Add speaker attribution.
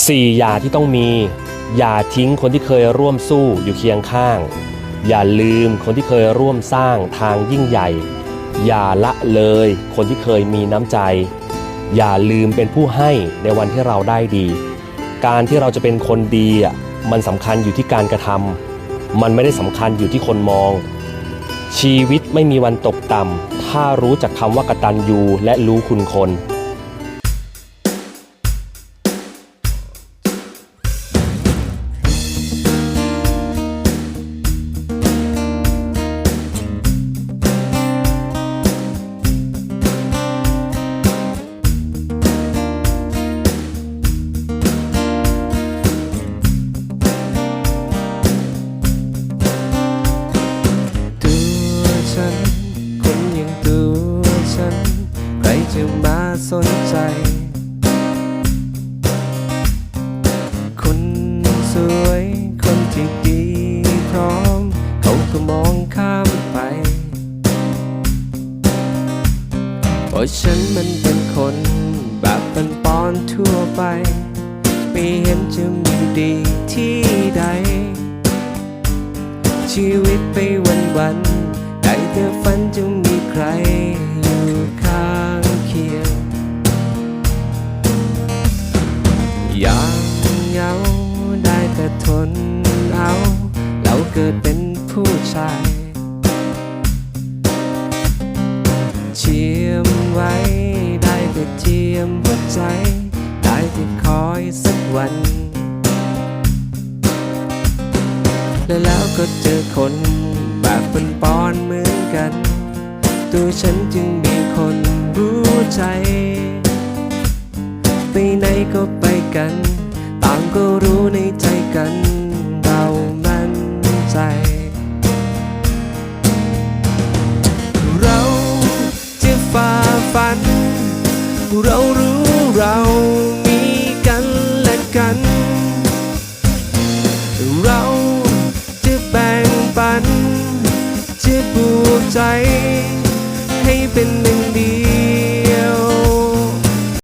Speaker 1: 4 อย่าที่ต้องมี อย่าทิ้งคนที่เคยร่วมสู้อยู่เคียงข้าง อย่าลืมคนที่เคยร่วมสร้างทางยิ่งใหญ่ อย่าละเลยคนที่เคยมีน้ำใจ อย่าลืมเป็นผู้ให้ในวันที่เราได้ดี การที่เราจะเป็นคนดีอะมันสำคัญอยู่ที่การกระทำมันไม่ได้สำคัญอยู่ที่คนมอง ชีวิตไม่มีวันตกต่ำถ้ารู้จักคำว่ากตัญญูและรู้คุณคน
Speaker 2: จะมาสนใจ คนสวย คนที่ดีพร้อม เขาก็มองข้ามไปเพราะฉันมันเป็นคนแบบเป็นปอนทั่วไป ไม่เห็นจะมีดีที่ใด ชีวิตไปวันวันๆได้แต่ฝันจะมีใคร ยางเหงาได้แต่ทนเอา เราเกิดเป็นผู้ชาย เชียมไว้ได้แต่เทียมหัวใจ ได้แต่คอยสักวัน และแล้วก็เจอคนแบบเป็นปอนเหมือนกัน ตัวฉันจึงมีคนรู้ใจ ไปไหนก็ไปกัน ต่างก็รู้ในใจกัน เรามั่นใจ เราจะฝ่าฟัน เรารู้เรามีกันและกัน เราจะแบ่งปัน จะปลูกใจให้เป็นใน